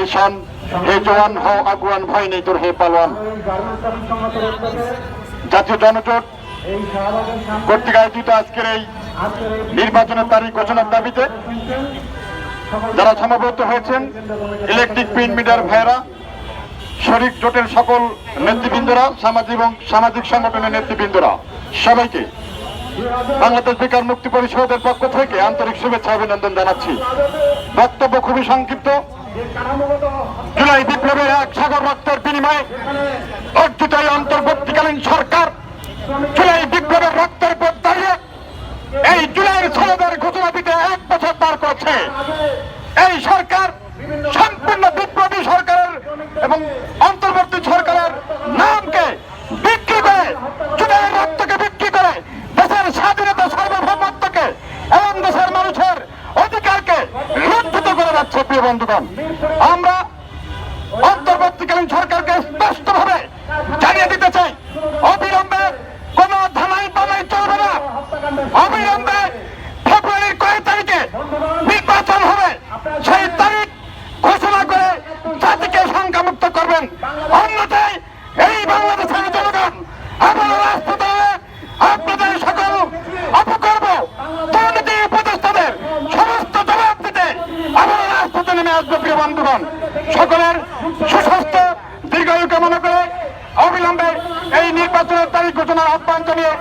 নিশান হে জওয়ান হো আগুয়ান, ভয় নেই তোর হে পালোয়ান। জাতীয় জনজোট কর্তৃক আয়োজিত আজকের এই নির্বাচনের তারিখ ঘোষণার দাবিতে যারা সমাবেত হয়েছেন ইলেকট্রিক প্রিন্ট মিডিয়ার ভাইয়েরা, শরিক জোটের সকল নেতৃবৃন্দরা, সামাজিক এবং সামাজিক সংগঠনের নেতৃবৃন্দরা, সবাইকে বাংলাদেশ বেকার মুক্তি পরিষদের পক্ষ থেকে আন্তরিক শুভেচ্ছা, অভিনন্দন জানাচ্ছি। বক্তব্য খুবই সংক্ষিপ্ত। জুলাই বিপ্লবের এক সাগর রক্তের বিনিময়ে অর্জিত এই অন্তর্বর্তীকালীন সরকার জুলাই বিপ্লবের রক্তের উপর দাঁড়িয়ে এই জুলাইয়ের ছেলেদের ঘোষণা দিতে এক বছর পার করছে। এই সরকার বন্ধুগণ, আমরা অন্তর্বর্তীকালীন সরকারকে স্পষ্টভাবে জানিয়ে দিতে চাই, অবিলম্বে কোন ধানাই বানাই চলবে না। অবিলম্বে ফেব্রুয়ারির কয়েক তারিখে নির্বাচন হবে, সেই আসবে আসব প্রিয় বন্ধুগণ, সকলের সুস্বাস্থ্য, দীর্ঘায়ু কামনা করে অবিলম্বে এই নির্বাচনের তারিখ ঘোষণার আহ্বান জানিয়ে